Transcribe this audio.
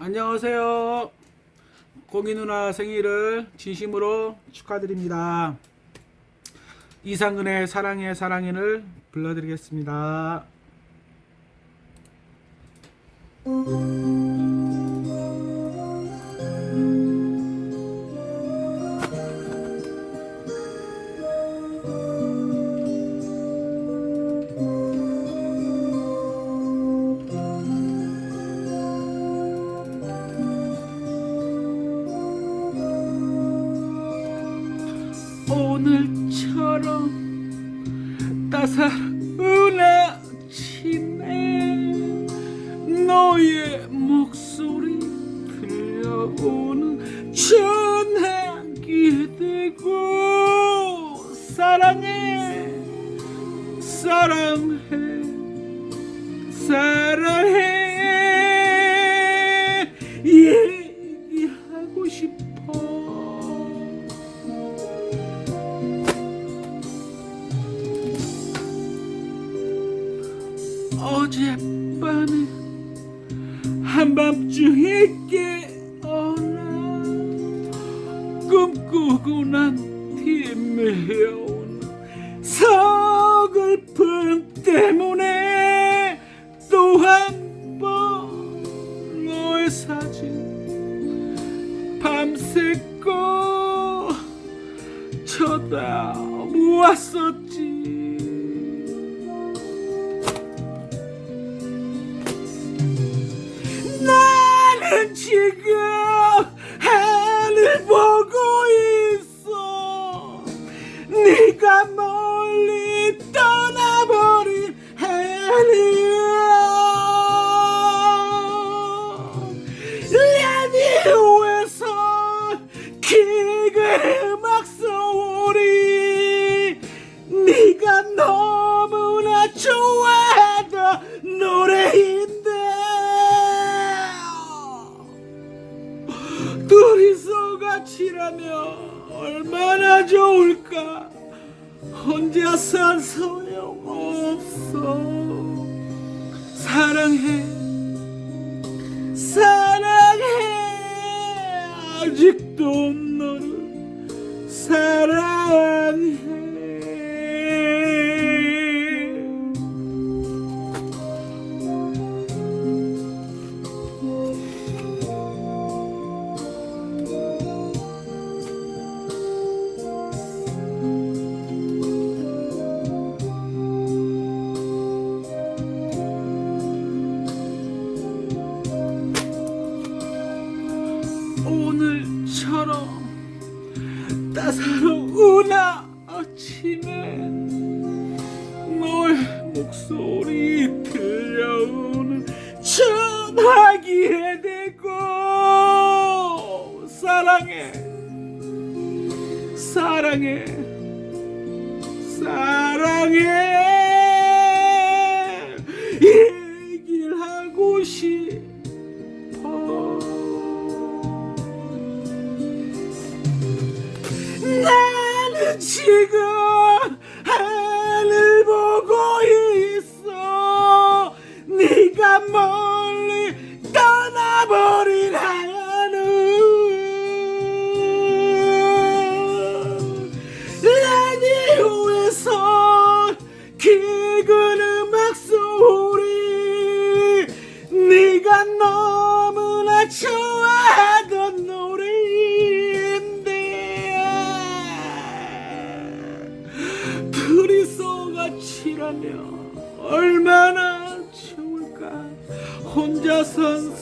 안녕하세요. 공이 누나 생일을 진심으로 축하드립니다. 이상은의 사랑해 사랑해를 불러드리겠습니다. 오늘처럼 따사로운 아침에 너의 목소리 들려오는 전화기 되고 사랑해 사랑해 사랑해. 얘기하고 싶어 어젯밤에 한밤중에 깨어나 꿈꾸고 난 뒤에 매어오는 서글픔 때문에 또 한 번 너의 사진 밤새고 쳐다보았었지 같이라면 얼마나 좋을까? 혼자선 소용없어. 사랑해. 사랑해. 아직도 너를 사랑해 따사로운 아침에 너의 목소리 들려오는 전화기에 대고 사랑해 사랑해 사랑해 나는 혼